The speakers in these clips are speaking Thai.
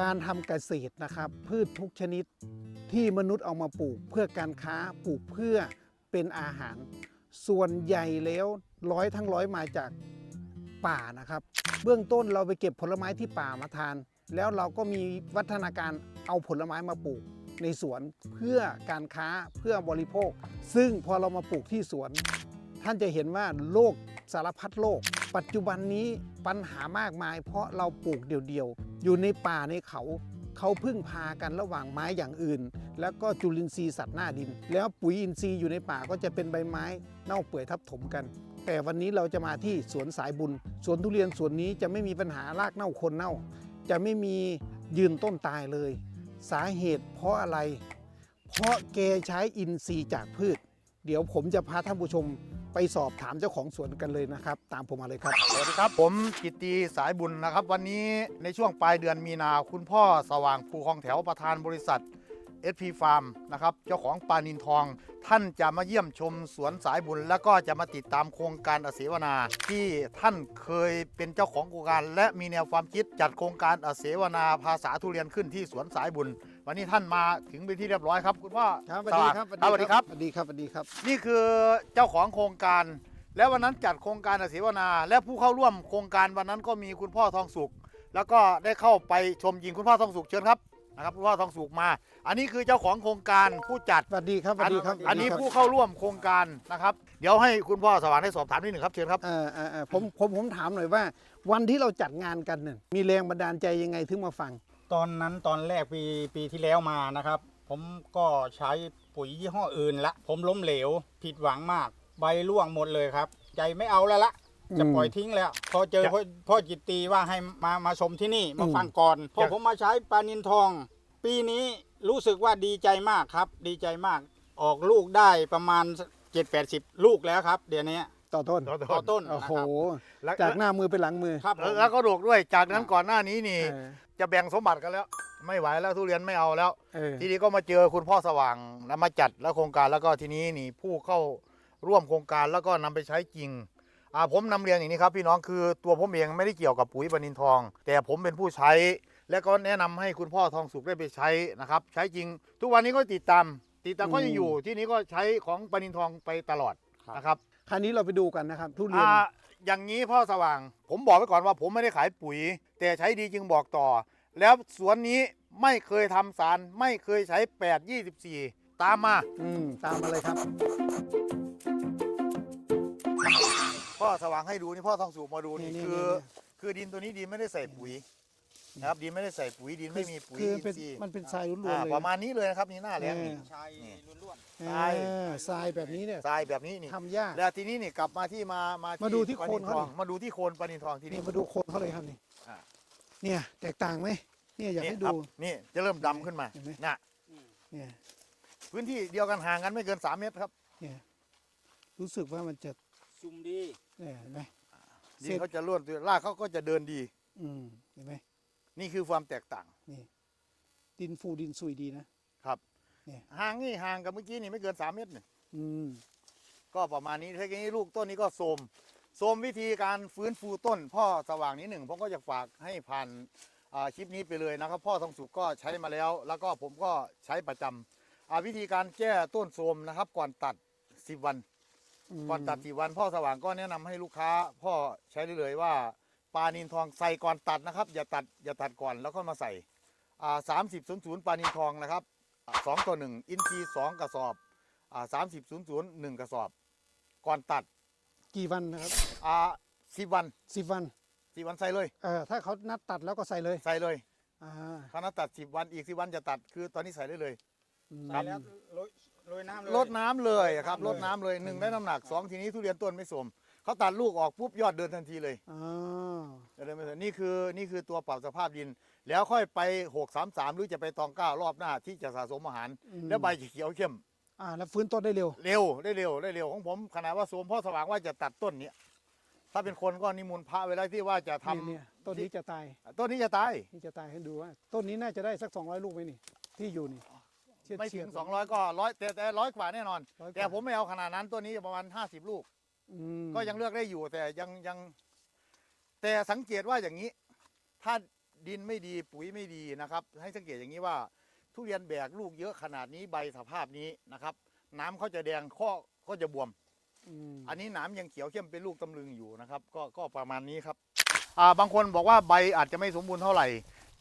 การทำเกษตรนะครับ พืชทุกชนิดที่มนุษย์เอามาปลูก เพื่อการค้าปลูกเพื่อเป็นอาหาร ส่วนใหญ่แล้วร้อยทั้งร้อยมาจากป่านะครับ เบื้องต้นเราไปเก็บผลไม้ที่ป่ามาทาน แล้วเราก็มีวัฒนาการเอาผลไม้มาปลูกในสวนเพื่อการค้าเพื่อบริโภค ซึ่งพอเรามาปลูกที่สวน ท่านจะเห็นว่าโลกสารพัดโลก ปัจจุบันนี้ปัญหามากมาย เพราะเราปลูกเดี่ยวๆ อยู่ในป่าในเขาเขาพึ่งพากันระหว่างไม้อย่างอื่น แล้วก็จุลินทรีย์สัตว์หน้าดิน แล้วปุ๋ยอินทรีย์อยู่ในป่าก็จะเป็นใบไม้เน่าเปื่อยทับถมกัน แต่วันนี้เราจะมาที่สวนสายบุญ สวนทุเรียนสวนนี้จะไม่มีปัญหารากเน่าคนเน่า จะไม่มียืนต้นตายเลย สาเหตุเพราะอะไร เพราะแกใช้อินทรีย์จากพืช เดี๋ยวผมจะพาท่านผู้ชม ไปสอบถามเจ้าของสวนกันเลยนะครับ ตามผมมาเลยครับ สวัสดีครับ ผมกิตติสายบุญนะครับ วันนี้ในช่วงปลายเดือนมีนาคุณพ่อสว่างภูคลองแถวประธานบริษัท SP Farm นะครับเจ้าของปลานินทอง ท่านจะมาเยี่ยมชมสวนสายบุญ แล้วก็จะมาติดตามโครงการอเสวนา ที่ท่านเคยเป็นเจ้าของโครงการ และมีแนวความคิดจัดโครงการอเสวนาภาษาทุเรียนขึ้นที่สวนสายบุญ วันนี้ท่านมาถึงเป็นที่เรียบร้อยครับ คุณพ่อครับสวัสดีครับสวัสดีครับสวัสดีครับสวัสดีครับ นี่คือเจ้าของโครงการ แล้ววันนั้นจัดโครงการอเสวนา และผู้เข้าร่วมโครงการวันนั้นก็มีคุณพ่อทองสุข แล้วก็ได้เข้าไปชมยิงคุณพ่อทองสุขเชิญครับนะครับคุณพ่อทองสุขมา อันนี้คือเจ้าของโครงการผู้จัดสวัสดีครับสวัสดีครับ อันนี้สวัสดีผู้ครับเข้าร่วมโครงการนะครับ เดี๋ยวให้คุณพ่อสว่างได้สอบถามนิดหนึ่งครับเชิญครับเออเออเออผมผมผมถามหน่อยว่า วันที่เราจัดงานกันเนี่ยมีแรงบันดาลใจยังไงถึงมาฟัง ตอนนั้นตอนแรกปีปีที่แล้วมานะครับ ผมก็ใช้ปุ๋ยยี่ห้ออื่นละ ผมล้มเหลวผิดหวังมาก ใบร่วงหมดเลยครับ ใจไม่เอาแล้วละจะอืมปล่อยทิ้งแล้ว พอเจอจะพ่อพ่อจิตตีว่าให้มามาชมที่นี่มาอืมฟังก่อนพอจะผมมาใช้ปลานินทอง ปีนี้รู้สึกว่าดีใจมากครับ ดีใจมาก ออกลูกได้ประมาณ 7-80 ลูกแล้วครับ เดี๋ยวนี้ต่อต้นต่อต่อต้นโอ้นะโหครับแล้วจากหน้ามือไปหลังมือครับผมแล้วก็โดกด้วยจากนั้นก่อนหน้านี้นี่เออ จะแบ่งสมบัติกันแล้ว ไม่ไหวแล้วทุเรียนไม่เอาแล้ว เออ ทีนี้ก็มาเจอคุณพ่อสว่างแล้วมาจัดแล้วโครงการแล้วก็ทีนี้นี่ผู้เข้าร่วมโครงการแล้วก็นำไปใช้จริงอ่าผมนำเรียนอย่างนี้ครับ พี่น้องคือตัวผมเองไม่ได้เกี่ยวกับปุ๋ยบรรณินทอง แต่ผมเป็นผู้ใช้ และก็แนะนำให้คุณพ่อทองสุขได้ไปใช้นะครับ ใช้จริง ทุกวันนี้ก็ติดตาม ติดตามก็ยังอยู่ ที่นี้ก็ใช้ของบรรณินทองไปตลอดนะครับ คราวนี้เราไปดูกันนะครับ ทุเรียน อ่า อย่างนี้พ่อสว่าง ผมบอกไว้ก่อนว่าผมไม่ได้ขายปุ๋ย แต่ใช้ดีจึงบอกต่อ แล้วสวนนี้ไม่เคยทำสาร ไม่เคยใช้ 8 24 ตามมา อืมตามมาเลยครับ พ่อสว่างให้ดูนี่พ่อทองสูบมาดูนี่นี่คือ นี่ คือดินตัวนี้ดินไม่ได้ใส่ปุ๋ย นะครับดินไม่ได้ใส่ปุ๋ยดินไม่มีปุ๋ยคืออินเป็นทรีย์มันเป็นทรายล้วนอ่าๆเลย ประมาณนี้เลยนะครับนี่หน้าแล้งนี่เออใช้ล้วนเอทรายอทรายแบบนี้เนี่ยทรายแบบนี้นี่ ทำยาก แล้วทีนี้นี่กลับมาที่มามามาดูที่ปลโคนทเขาองดิ มาดูที่โคนปลานินทองที่นี่ นี่มาดูโคนเขาเลยครับนี่อ่า เนี่ยแตกต่างไหมเนี่ยอยากนี่ให้ครัดูบนี่จะเริ่มดำขึ้นมาเห็นไหม น่ะเนี่ยพื้นที่เดียวกันห่างกันไม่เกิน 3 เมตรครับเนี่ยรู้สึกว่ามันจะๆซุ่มดี เนี่ยเห็นไหมดิเสร็นจเขาจะร่วนตัวรากเขาก็จะเดินดี อืมเห็นไหม นี่คือความแตกต่างนี่ ดินฟูดินซุยดีนะครับเนี่ยห่างนี่ห่างกับเมื่อกี้นี่ไม่เกิน3เมตรนี่อืมก็ประมาณนี้ถ้าอย่างนี้ลูกต้นนี้ก็โทรมโทรมวิธีการฟื้นฟูต้น พ่อสว่างนี้หนึ่งผมก็จะฝากให้ผ่านอ่าคลิปนี้ไปเลยนะครับ พ่อทองสุกก็ใช้มาแล้ว แล้วก็ผมก็ใช้ประจำอ่าวิธีการแก้ต้นโทรมนะครับ ก่อนตัด10วันมก่อนตัดสี่วัน พ่อสว่างก็แนะนำให้ลูกค้า พ่อใช้ได้เลยว่า ปลานินทองใส่ก่อนตัดนะครับ อย่าตัดอย่าตัดก่อนแล้วก็มาใส่อ่าสามสิบศูนย์ศูนย์ปลานินทองนะครับอ่าสองต่อหนึ่งอินทรีย์สองกระสอบอ่าสามสิบศูนย์ศูนย์หนึ่งกระสอบ ก่อนตัดกี่วันนะครับอ่าสิบวันสิบวันสิบวันใส่เลยเออถ้าเขานัดตัดแล้วก็ใส่เลยใส่เลยอ่าคณะตัดสิบวันอีกสิบวันจะตัดคือตอนนี้ใส่ได้เลยอืมใส่แล้วโรยโรยน้ำเลยลดน้ำเลยครับลลดดน้ำน้ำเลยเลยหนึ่งได้น้ำหนักสองทีนี้ทุเรียนต้นไม่สม เขาตัดลูกออกปุ๊บยอดเดินทันทีเลยอ่าเดี๋ยวไม่เถอะนี่คือนี่คือตัวปรับสภาพดิน แล้วค่อยไป633หรือจะไปตองเก้ารอบหน้าที่จะสะสมอาหารอืมแล้วใบจะเขียวเข้ม อ่า แล้วฟื้นต้นได้เร็ว เร็วได้เร็วได้เร็วของผมขนาดว่าโสมพ่อสว่างว่าจะตัดต้นเนี้ยถ้าเป็นคนก็นิมนต์พระไว้แล้วที่ว่าจะทำเนี่ยต้นนี้จะตายต้นนี้จะตายนี่จะตายให้ดูว่าต้นนี้น่าจะได้สัก 200 ลูกไหมนี่ ที่อยู่นี่เฉียดไม่เฉีถึยดง200 ก็ร้อยแต่แต่ร้อยกว่าแน่นอนร้อยกว่า แต่ผมไม่เอาขนาดนั้นต้นนี้ประมาณ 50 ลูก อืมก็ยังเลือกได้อยู่แต่ยังยัง แต่สังเกตว่าอย่างนี้ ถ้าดินไม่ดีปุ๋ยไม่ดีนะครับ ให้สังเกตอย่างนี้ว่า ทุเรียนแบกลูกเยอะขนาดนี้ใบสภาพนี้นะครับ น้ำเขาจะแดงข้อก็จะบวม อืมอันนี้หนามยังเขียวเข้มเป็นลูกตำลึงอยู่นะครับ ก็ก็ประมาณนี้ครับอ่าบางคนบอกว่าใบอาจจะไม่สมบูรณ์เท่าไหร่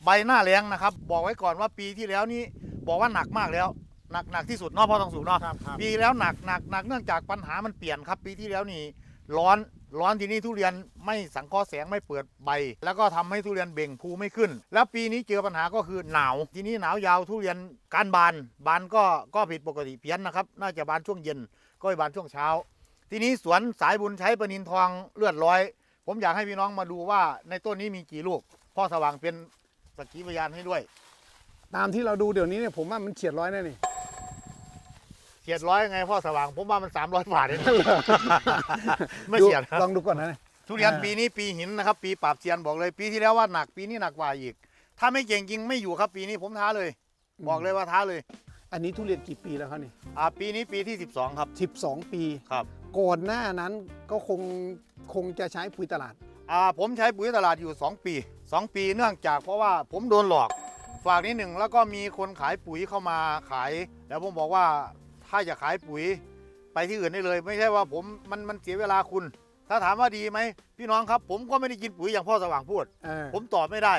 ใบหน้าแรงนะครับ บอกไว้ก่อนว่าปีที่แล้วนี้บอกว่าหนักมากแล้ว หนักหนักที่สุดเนาะพ่อทองสุกเนาะครับครับปีแล้วหนักหนักหนักเนื่องจากปัญหามันเปลี่ยนครับ ปีที่แล้วนี่ร้อนร้อนทีนี้ทุเรียนไม่สังเคราะห์แสงไม่เปิดใบ แล้วก็ทำให้ทุเรียนเบ่งภูไม่ขึ้น แล้วปีนี้เจอปัญหาก็คือหนาว ทีนี้หนาวยาวทุเรียนการบานบานก็ก็ผิดปกติเพี้ยนนะครับ น่าจะบานช่วงเย็นก็ไปบานช่วงเช้า ทีนี้สวนสายบุญใช้ปนินทองเลือดร้อย ผมอยากให้พี่น้องมาดูว่าในต้นนี้มีกี่ลูก พ่อสว่างเป็นสักขีพยานให้ด้วย ตามที่เราดูเดี๋ยวนี้เนี่ยผมว่ามันเฉียดร้อยแน่นี่ เฉียดร้อยไงพ่อสว่าง ผมว่ามัน300บาทเองไม่เฉียดครับลองดูก่อนนะทุเรียนอ่าปีนี้ปีหินนะครับ ปีปราบเซียนบอกเลย ปีที่แล้วว่าหนักปีนี้หนักกว่าอีก ถ้าไม่เก่งจริงไม่อยู่ครับปีนี้ผมท้าเลย บอกเลยว่าท้าเลย อันนี้ทุเรียนกี่ปีแล้วครับนี่อ่าปีนี้ปีที่ 12 ครับ 12 ปีครับก่อนหน้านั้นก็คงคงจะใช้ปุ๋ยตลาดอ่าผมใช้ปุ๋ยตลาดอยู่ 2 ปี 2 ปีเนื่องจากเพราะว่าผมโดนหลอก ฝากนิดหนึ่งแล้วก็มีคนขายปุ๋ยเข้ามาขาย แล้วผมบอกว่า ถ้าจะขายปุ๋ยไปที่อื่นได้เลย ไม่ใช่ว่าผมมันมันเสียเวลาคุณ ถ้าถามว่าดีไหมพี่น้องครับ ผมก็ไม่ได้กินปุ๋ยอย่างพ่อสว่างพูด เออผมตอบไม่ได้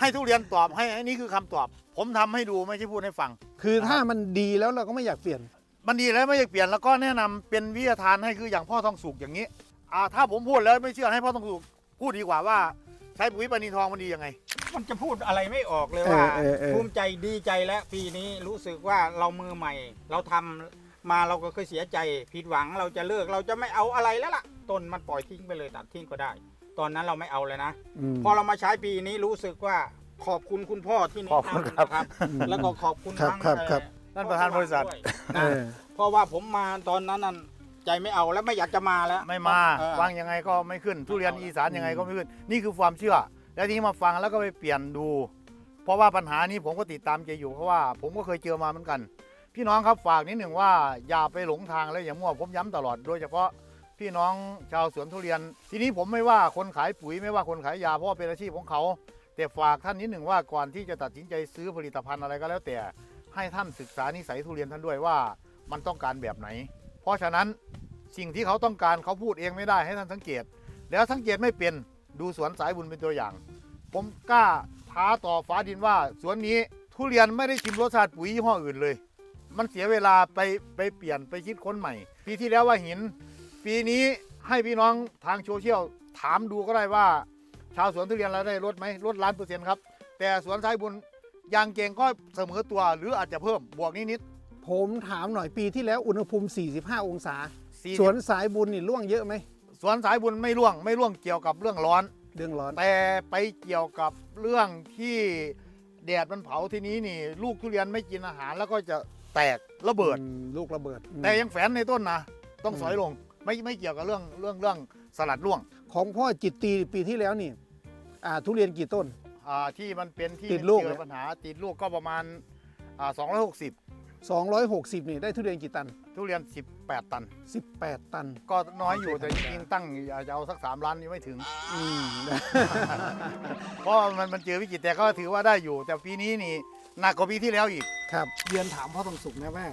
ให้ทุเรียนตอบให้อันนี้คือคำตอบ ผมทำให้ดูไม่ใช่พูดให้ฟัง คือถ้ามันดีแล้วเราก็ไม่อยากเปลี่ยน มันดีแล้วไม่อยากเปลี่ยนแล้วก็แนะนำเป็นวิทยาทานให้คืออย่างพ่อทองสุกอย่างนี้อ่าถ้าผมพูดแล้วไม่เชื่อให้พ่อทองสุกพูดดีกว่าว่า ใช้ปุ๋ยปานีทองมันดียังไง มันจะพูดอะไรไม่ออกเลยว่าเออเออเออ ภูมิใจดีใจและปีนี้รู้สึกว่าเรามือใหม่ เราทำมาเราก็เคยเสียใจผิดหวังเราจะเลิกเราจะไม่เอาอะไรแล้วล่ะต้นมันปล่อยทิ้งไปเลยตัดทิ้งก็ได้ ตอนนั้นเราไม่เอาเลยนะ ม พอเรามาใช้ปีนี้รู้สึกว่าขอบคุณคุณพ่อที่แนะขอบคุณนำครับนะครับ แล้วก็ขอบคุณครับทั้งครับครับ ท่านประธานบริษัทด้วยเอนะอ เพราะว่าผมมาตอนนั้นนั่นใจไม่เอาแล้วไม่อยากจะมาแล้วไม่มาเออ ฟังยังไงก็ไม่ขึ้น ทุเรียนอีสานยังไงก็ไม่ขึ้น นี่คือความเชื่อ แล้วทีนี้มาฟังแล้วก็ไปเปลี่ยนดู เพราะว่าปัญหานี้ผมก็ติดตามแกอยู่เพราะว่าผมก็เคยเจอมาเหมือนกัน พี่น้องครับฝากนิดหนึ่งว่าอย่าไปหลงทางแล้วอย่ามั่วผมย้ำตลอดโดยเฉพาะพี่น้องชาวสวนทุเรียน ทีนี้ผมไม่ว่าคนขายปุ๋ยไม่ว่าคนขายยาเพราะเป็นอาชีพของเขา แต่ฝากท่านนิดหนึ่งว่าก่อนที่จะตัดสินใจซื้อผลิตภัณฑ์อะไรก็แล้วแต่ ให้ท่านศึกษานิสัยทุเรียนท่านด้วยว่ามันต้องการแบบไหน เพราะฉะนั้นสิ่งที่เขาต้องการเขาพูดเองไม่ได้ให้ท่านสังเกต แล้วสังเกตไม่เป็นดูสวนสายบุญเป็นตัวอย่าง ผมกล้าท้าต่อฟ้าดินว่า สวนนี้ทุเรียนไม่ได้ชิมรสชาติปุ๋ยยี่ห้ออื่นเลย มันเสียเวลาไปไปเปลี่ยนไปคิดค้นใหม่ ปีที่แล้วว่าหิน ปีนี้ให้พี่น้องทางโซเชียลถามดูก็ได้ว่า ชาวสวนทุเรียนเราได้ลดไหมลดล้านเปอร์เซ็นต์ครับ แต่สวนสายบุญยางเก่งก็เสมอตัวหรืออาจจะเพิ่มบวกนิดผมถามหน่อยปีที่แล้วอุณหภูมิ 45 องศา ๆสี่สวนสายบุญนี่ร่วงเยอะไหม สวนสายบุญไม่ร่วงไม่ร่วงเกี่ยวกับเรื่องร้อน เรื่องร้อน แต่ไปเกี่ยวกับเรื่องที่แดดมันเผาทีนี้นี่ ลูกทุเรียนไม่กินอาหารแล้วก็จะแตกระเบิด อืมลูกระเบิดอืม แต่ยังแฝนในต้นนะต้องอืม สอยลงไม่ไม่เกี่ยวกับเรื่องเรื่องเรื่องสลัดร่วงของพ่อจิตตีปีที่แล้วนี่อ่าทุเรียนกี่ต้น อ่าที่มันเป็นที่ติดลูกเจเนี่อย ปัญหาติดลูกก็ประมาณอ่า260 260 นี่ได้ทุเรียนกี่ตัน ทุเรียน 18 ตัน 18 ตัน ก็น้อยอยู่แต่จริงๆตั้งอยากจะเอาสัก 3 ล้านนี่ไม่ถึง อืม เพราะมันมันเจอวิกฤตแต่ก็ถือว่าได้อยู่ แต่ปีนี้นี่หนักกว่าปีที่แล้วอีก ครับเรียนถามพ่อทองสุขนะว่า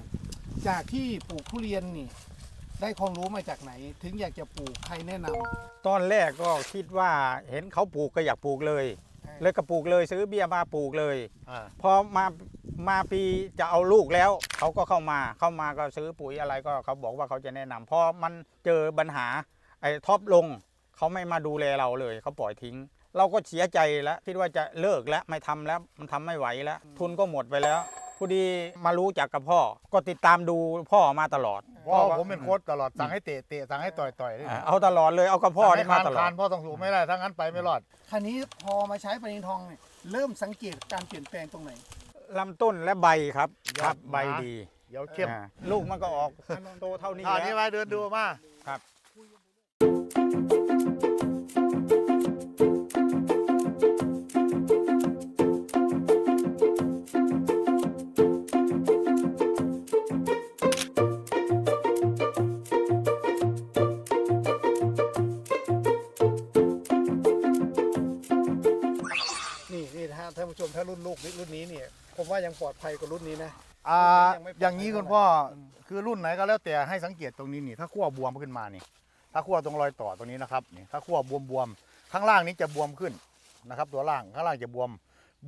จากที่ปลูกทุเรียนนี่ ได้ความรู้มาจากไหน ถึงอยากจะปลูกใครแนะนำตอนแรกก็คิดว่าเห็นเขาปลูกก็อยากปลูกเลย เลยก็ปลูกเลยซื้อเบี้ยมาปลูกเลย อ่าพอมามาปีจะเอาลูกแล้ว เขาก็เข้ามาเข้ามาก็ซื้อปุ๋ยอะไรก็เขาบอกว่าเขาจะแนะนำพอมันเจอปัญหาไอ้ท็อปลง เขาไม่มาดูแลเราเลยเขาปล่อยทิ้ง เราก็เสียใจแล้วคิดว่าจะเลิกแล้วไม่ทำแล้วมันทำไม่ไหวแล้ว ทุนก็หมดไปแล้ว พอดีมารู้จักกับพ่อ ก็ติดตามดูพ่อมาตลอดเพราะผมเป็นโค้ชตลอดสั่งให้เตะเตะสั่งให้ต่อยต่อยด้วยอ่าเอาตลอดเลยเอากับพ่อสั่งนี่ให้มาคานตลอคาดนพ่อต้องสูงไม่ได้ถ้างั้นไปไม่รอด คราวนี้พอมาใช้ปนินทองเนี่ยเริ่มสังเกตการเปลี่ยนแปลงตรงไหน ลำต้นและใบครับยอดครับหนาใบดีเดี๋ยวเข้มอ่าลูกมันก็ออกโตเท่านี้อ่าแล้นี่วมาเดินดูมาครับ รุ่นนี้เนี่ยผมว่ายังปลอดภัยกว่ารุ่นนี้นะ อ่ายังไม่ปลอดภัยอย่างนี้คุณพ่ออมคือรุ่นไหนก็แล้วแต่ให้สังเกตตรงนี้นี่ ถ้าขั้วบวมขึ้นมานี่ ถ้าขั้วตรงรอยต่อตรงนี้นะครับนี่ถ้าขั้วบวมบวมๆข้างล่างนี้จะบวมขึ้นนะครับ ตัวล่างข้างล่างจะบวม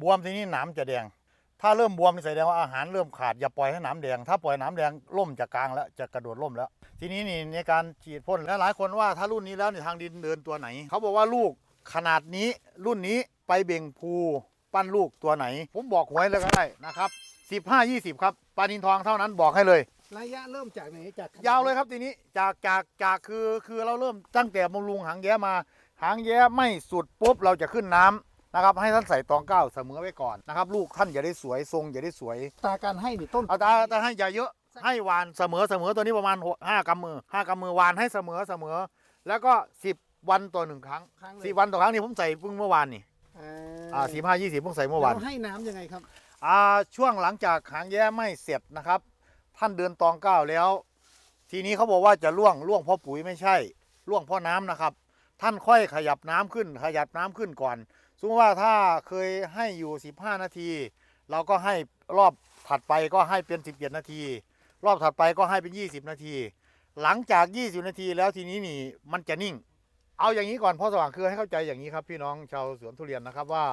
บวมทีนี้หนามจะแดง ถ้าเริ่มบวมนี่แสดงว่าอาหารเริ่มขาดอย่าปล่อยให้หนามแดง ถ้าปล่อยหนามแดงล่มจากกลางแล้วจะกระโดดล่มแล้ว ทีนี้นี่ในการฉีดพ่นและหลายคนว่าถ้ารุ่นนี้แล้วในทางดินเดินตัวไหนเขาบอกว่าลูกขนาดนี้รุ่นนี้ไปเบ่งภู ปั้นลูกตัวไหน ผมบอกหวยเลยก็ได้นะครับ15 20 ครับปลานินทองเท่านั้นบอกให้เลย ระยะเริ่มจากไหนจากยาวเลยครับทีนี้จากจากจากคือคือเราเริ่มตั้งแต่บำรุงหางแย้มา หางแย้ไม่สุดปุ๊บเราจะขึ้นน้ำนะครับให้ท่านใส่ตองเก้าเสมอไว้ก่อนนะครับลูกท่านอย่าได้สวยทรงอย่าได้สวยตาการให้นี่ต้นเอาแต่แต่ให้อย่าเยอะให้หวานเสมอเสมอตัวนี้ประมาณหกห้ากำมือห้ากำมือหวานให้เสมอเสมอ แล้วก็สิบวันต่อหนึ่งครั้งครั้งเลยสิบวันต่อครั้งนี่ผมใส่เพิ่งเมื่อวานนี่ อ่าอ่าสิบห้ายี่สิบเพิ่งใส่เมื่อวานแล้วให้น้ำยังไงครับอ่าช่วงหลังจากหางแย้ไม่เสร็จนะครับ ท่านเดินตองเก้าแล้ว ทีนี้เขาบอกว่าจะล่วงล่วงเพราะปุ๋ยไม่ใช่ล่วงเพราะน้ำนะครับ ท่านค่อยขยับน้ำขึ้น ขยับน้ำขึ้นก่อนสมมติว่าถ้าเคยให้อยู่ 15 นาที เราก็ให้รอบถัดไปก็ให้เป็น 17 นาที รอบถัดไปก็ให้เป็น 20 นาที หลังจาก 20 นาทีแล้วทีนี้นี่มันจะนิ่ง เอาอย่างนี้ก่อนพ่อสว่างคือให้เข้าใจอย่างนี้ครับ พี่น้องชาวสวนทุเรียนนะครับว่า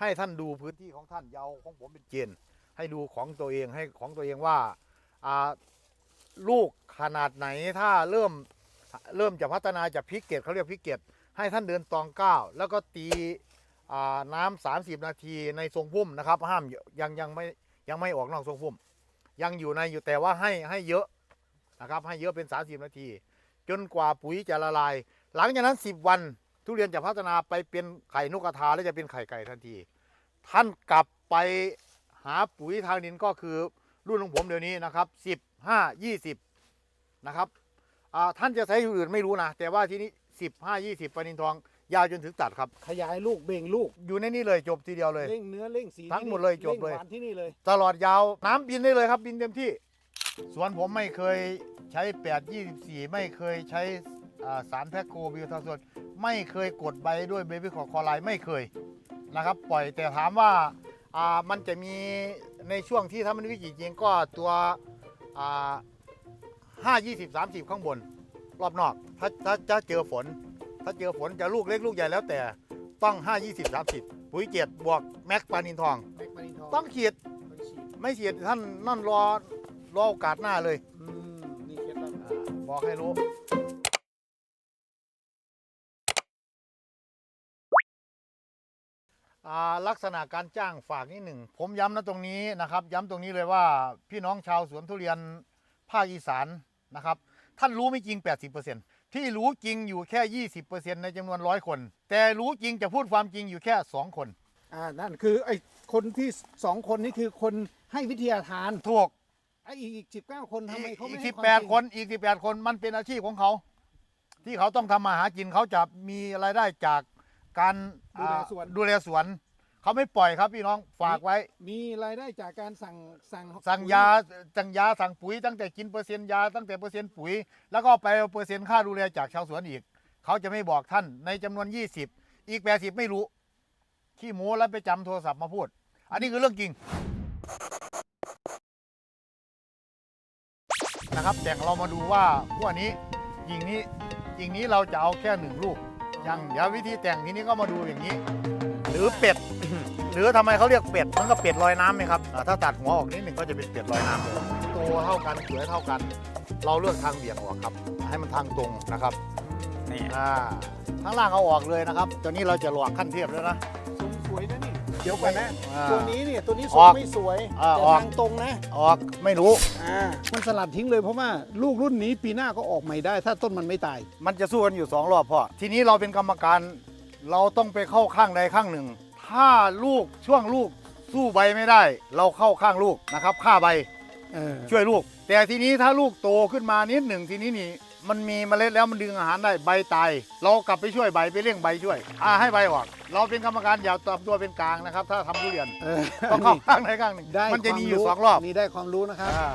ให้ท่านดูพื้นที่ของท่านยาวของผมเป็นเกณฑ์ให้ดูของตัวเองให้ของตัวเองว่าลูกขนาดไหนถ้าเริ่มเริ่มจะพัฒนาจากพิกเกตเขาเรียกพิกเกตให้ท่านเดินตองก้าแล้วก็ตีน้ำสามสิบนาทีในทรงพุ่มนะครับ ห้ามยังยังไม่ยังไม่ออกนอกทรงพุ่ม ยังอยู่ในอยู่แต่ว่าให้ให้เยอะนะครับ ให้เยอะเป็น 30 นาที จนกว่าปุ๋ยจะละลาย หลังจากนั้น 10 วันทุเรียนจะพัฒนาไปเป็นไข่นกกระทาและจะเป็นไข่ไก่ทันที ท่านกลับไปหาปุ๋ยทางดินก็คือรุ่นของผมเดี๋ยวนี้นะครับ 15 20 นะครับอ่าท่านจะใช้อย่างอื่นไม่รู้นะ แต่ว่าที่นี้ 15 20ปนินทองยาวจนถึงตัดครับ ขยายลูกเบ่งลูกอยู่ในนี้เลยจบทีเดียวเลยเร่งเนื้อเร่งสีทั้งที่นี่หมดเลยจบเลยร่งหวานที่นี่เลย ตลอดยาวน้ำบินได้เลยครับบินเต็มที่ สวนผมไม่เคยใช้ 8 24 ไม่เคยใช้ อ่าสารแพคโคบิวทาโซนไม่เคยกดใบด้วยเบบี้คอคอไลไม่เคยนะครับ ปล่อยแต่ถามว่าอ่ามันจะมีในช่วงที่ถ้ามันวิกฤตจริงก็ตัวอ่าห้ายี่สิบสามสิบข้างบน รอบนอกถ้าถ้าถ้าเจอฝน ถ้าเจอฝนจะลูกเล็กลูกใหญ่แล้วแต่ต้อง 5 20 30 ปุ๋ยเกียรติบวกแม็กปานินทอง แม็กปานินทองต้องขีดต้องฉีดไม่เสียท่านนั่นรอรอโอกาสหน้าเลย อืมนี่เคล็ดลับอ่าบอกให้รู้ ลักษณะการจ้างฝากนิดหนึ่ง ผมย้ำนะตรงนี้นะครับ ย้ำตรงนี้เลยว่าพี่น้องชาวสวนทุเรียนภาคอีสานนะครับ ท่านรู้ไม่จริง 80%ที่รู้จริงอยู่แค่ 20%ในจำนวนร้อยคน แต่รู้จริงจะพูดความจริงอยู่แค่ 2 คน อ่านั่นคือไอ้คนที่สองคนนี่คือคนให้วิทยาทานถูกไอ้อีกอีกสิบเก้าคนทำไมเขาไม่อีกให้สิบความแปดจริงคนอีกสิบแปดคนมันเป็นอาชีพของเขา ที่เขาต้องทำมาหากินเขาจะมีรายได้จาก การดูแลอ่าสวน ดูแลสวน เขาไม่ปล่อยครับพี่น้องฝากไว้ มีรายได้จากการสั่งสั่งสั่งยาสั่งยาสั่งปุ๋ยตั้งแต่กินเปอร์เซ็นต์ยาตั้งแต่เปอร์เซ็นต์ปุ๋ย แล้วก็ไปเอาเปอร์เซ็นต์ค่าดูแลจากชาวสวนอีก เขาจะไม่บอกท่านในจำนวน 20 อีก 80 ไม่รู้ ขี้โม้แล้วไปจำโทรศัพท์มาพูด อันนี้คือเรื่องจริงนะครับแต่เรามาดูว่าพวกนี้ยิงนี้ยิงนี้เราจะเอาแค่หนึ่งลูก ยังเดี๋ยววิธีแต่งทีนี้ก็มาดูอย่างนี้ หรือเป็ด หรือทำไมเขาเรียกเป็ดมันก็เป็ดลอยน้ำไหมครับอ่าถ้าตัดหัวออกนิดหนึ่งก็จะเป็นเป็ดลอยน้ำตัวเท่ากันสวยเท่ากัน เราเลือกทางเบี่ยงออกครับ ให้มันทางตรงนะครับนี่อ่าข้างล่างเอาออกเลยนะครับตัวนี้เราจะหลอกขั้นเทียบแล้วนะ เดี๋ยวก่อนนะ อ่าตัวนี้เนี่ยตัวนี้ทอรงอกไม่สวยอ่าแต่ออก ทางตรงนะออกไม่รู้ อ่ามันสลัดทิ้งเลยเพราะว่าลูกรุ่นนี้ปีหน้าก็ออกใหม่ได้ ถ้าต้นมันไม่ตาย มันจะสู้กันอยู่สองรอบพ่อทีนี้เราเป็นกรรมการ เราต้องไปเข้าข้างใดข้างหนึ่ง ถ้าลูกช่วงลูกสู้ใบไม่ได้ เราเข้าข้างลูกนะครับฆ่าใบเออช่วยลูก แต่ทีนี้ถ้าลูกโตขึ้นมานิดหนึ่งทีนี้นี่ มันมีเมล็ดแล้วมันดึงอาหารได้ใบตาย เรากลับไปช่วยใบไปเลี้ยงใบช่วยอ่าให้ใบออก เราเป็นกรรมการอย่าตับตัวเป็นกลางนะครับ ถ้าทำทุเรียนเออต้องเข้าข้างใดข้างหนึ่งได้มันจะมีอยู่ควาสองรอบ นี่ได้ความรู้นะครับ อ่า